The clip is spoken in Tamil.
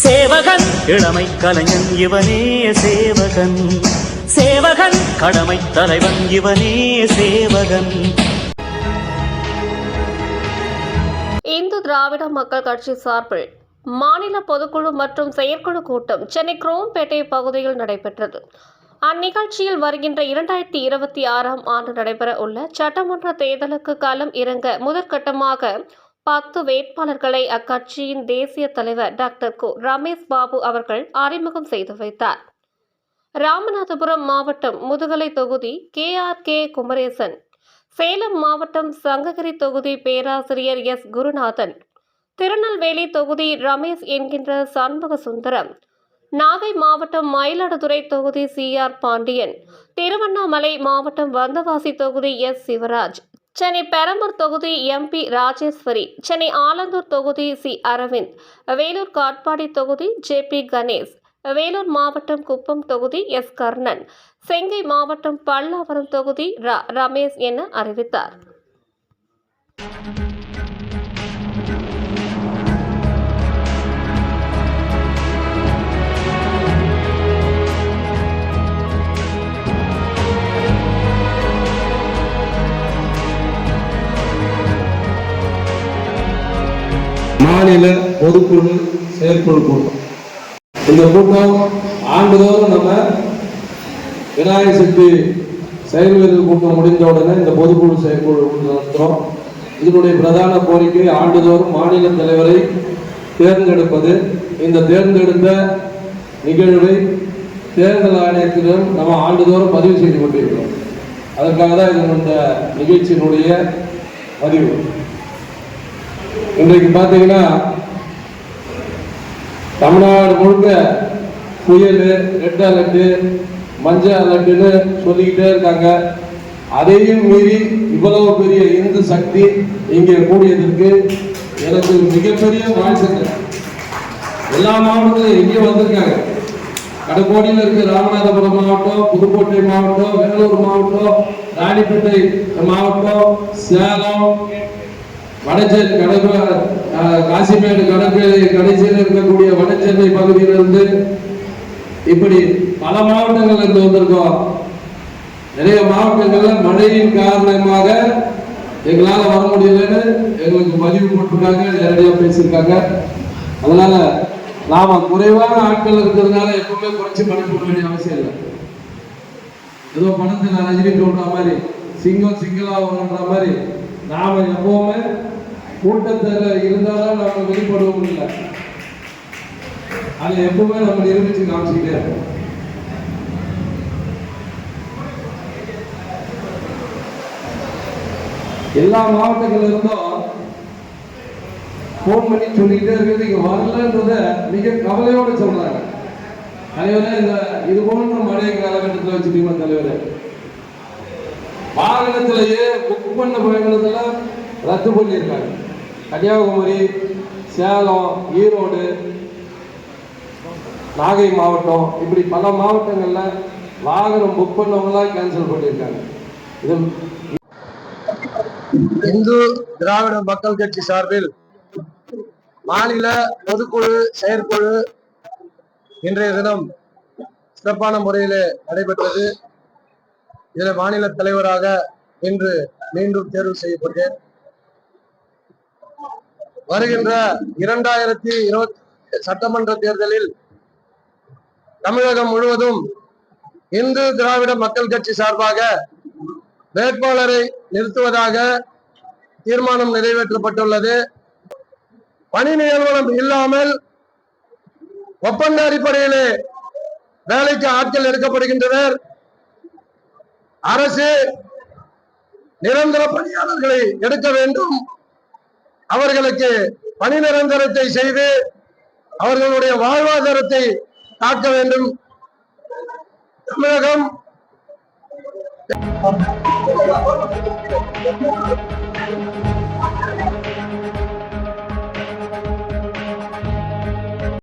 சேவகன். இளமை கலைஞன் இவனே சேவகன். சேவகன். கடமை தலைவன் இவனே சேவகன். இந்து திராவிட மக்கள் கட்சி சார்பில் மாநில பொதுக்குழு மற்றும் செயற்குழு கூட்டம் சென்னை குரோம்பேட்டை பகுதியில் நடைபெற்றது. அந்நிகழ்ச்சியில் வருகின்ற இரண்டாயிரத்தி இருபத்தி ஆறாம் ஆண்டு நடைபெற உள்ள சட்டமன்ற தேர்தலுக்கு களம் இறங்க முதற்கட்டமாக பத்து வேட்பாளர்களை அக்கட்சியின் தேசிய தலைவர் டாக்டர் கோ. ரமேஷ் பாபு அவர்கள் அறிமுகம் செய்து வைத்தார். ராமநாதபுரம் மாவட்டம் முதுகலை தொகுதி K. R. K. Kumaresan Salem மாவட்டம் சங்ககிரி தொகுதி பேராசிரியர் எஸ். குருநாதன் திருநெல்வேலி தொகுதி ரமேஷ் என்கின்ற சண்முக சுந்தரம் நாகை மாவட்டம் மயிலாடுதுறை தொகுதி சி. ஆர். பாண்டியன் திருவண்ணாமலை மாவட்டம் வந்தவாசி தொகுதி எஸ். சிவராஜ் சென்னை பெரம்பூர் தொகுதி எம்பி ராஜேஸ்வரி சென்னை ஆலந்தூர் தொகுதி சி அரவிந்த் வேலூர் காட்பாடி தொகுதி ஜே பி கணேஷ் வேலூர் மாவட்டம் குப்பம் தொகுதி எஸ் கர்ணன் செங்கை மாவட்டம் பல்லாவரம் தொகுதி ரமேஷ் என அறிவித்தார். மாநில பொதுக்குழு செயற்குழு கூட்டம். இந்த கூட்டம் ஆண்டுதோறும் நம்ம விநாயகர் சக்தி செயல் கூட்டம் முடிந்த உடனே இந்த பொதுக்குழு செயற்குழு கூட்டம் நடத்துகிறோம் இதனுடைய பிரதான கோரிக்கை ஆண்டுதோறும் மாநில தலைவரை தேர்ந்தெடுப்பது. இந்த தேர்ந்தெடுத்த நிகழ்வை தேர்தல் ஆணையத்திடம் நம்ம ஆண்டுதோறும் பதிவு செய்து கொண்டிருக்கிறோம். அதற்காக தான் இது இந்த நிகழ்ச்சியினுடைய பதிவு. இன்றைக்கு பார்த்தீங்கன்னா தமிழ்நாடு முழுக்க புயல் ரெட் அலர்ட்டு மஞ்சள் அலர்ட்டுன்னு சொல்லிக்கிட்டே இருக்காங்க. அதையும் மீறி இவ்வளவு பெரிய இந்து சக்தி இங்கே கூடியதற்கு எனக்கு மிகப்பெரிய வாழ்த்துக்கள். எல்லா மாவட்டத்திலும் இங்கே வந்திருக்காங்க. கடக்கோடியில் இருக்க ராமநாதபுரம் மாவட்டம் புதுக்கோட்டை மாவட்டம் வேலூர் மாவட்டம் ராணிப்பேட்டை மாவட்டம் சேலம் வடச்சென் கடற்க காசிமேடு கடற்கரை கடைசியில் இருக்கக்கூடிய வடச்சென்னை பகுதியிலிருந்து இப்படி பல மாவட்டங்கள்ல இருந்து வந்திருக்கோம். நிறைய மாவட்டங்கள்ல மழையின் காரணமாக எங்களால வர முடியலன்னு எங்களுக்கு பதிவு போட்டிருக்காங்க நேரடியாக பேசியிருக்காங்க. அதனால நாம குறைவான ஆட்கள் இருக்கிறதுனால எப்பவுமே குறைச்சி பணம் போட வேண்டிய அவசியம் இல்லை. ஏதோ பணத்துல ரஜினி சொல்ற மாதிரி சிங்கம் சிங்களா வரும்ன்ற மாதிரி நாம எப்போவுமே கூட்டத்துல இருந்தாலும் நம்ம வெளிப்படுவோம் இல்லை. அதை எப்பவுமே நம்ம நிரூபித்து காமிச்சுக்கிட்டே இருக்கோம் எல்லா மாவட்டங்கள்ல இருந்தும் ஃபோன் பண்ணி சொல்லிக்கிட்டே இருக்கிறது இங்கே வரலன்றத மிக கவலையோட சொல்கிறாங்க தலைவரே இந்த இது போன்ற மழை காலகட்டத்தில் வச்சுட்டீங்களா தலைவரே. வாகனத்திலேயே புக் பண்ண வாகனத்துல ரத்து பண்ணியிருக்காங்க கன்னியாகுமரி சேலம் ஈரோடு நாகை மாவட்டம் இப்படி பல மாவட்டங்களில் வாகனம் புக் பண்ணவங்களாம் கேன்சல் பண்ணியிருக்காங்க. இது இந்து திராவிட மக்கள் கட்சி சார்பில் மாநில பொதுக்குழு செயற்குழு இன்றைய தினம் சிறப்பான முறையில் நடைபெற்றது. இதில் மாநில தலைவராக இன்று மீண்டும் தேர்வு செய்யப்பட்டேன் வருகின்ற இரண்டாயிரத்தி இருபத்தி சட்டமன்ற தேர்தலில் தமிழகம் முழுவதும் இந்து திராவிட மக்கள் கட்சி சார்பாக வேட்பாளரை நிறுத்துவதாக தீர்மானம் நிறைவேற்றப்பட்டுள்ளது. பணி நியமனம் இல்லாமல் ஒப்பந்த அடிப்படையிலே வேலைக்கு ஆட்கள் எடுக்கப்படுகின்றனர். அரசு நிரந்தர பணியாளர்களை எடுக்க வேண்டும். அவர்களுக்கு பணி நிரந்தரத்தை செய்து அவர்களுடைய வாழ்வாதாரத்தை காக்க வேண்டும். தமிழகம்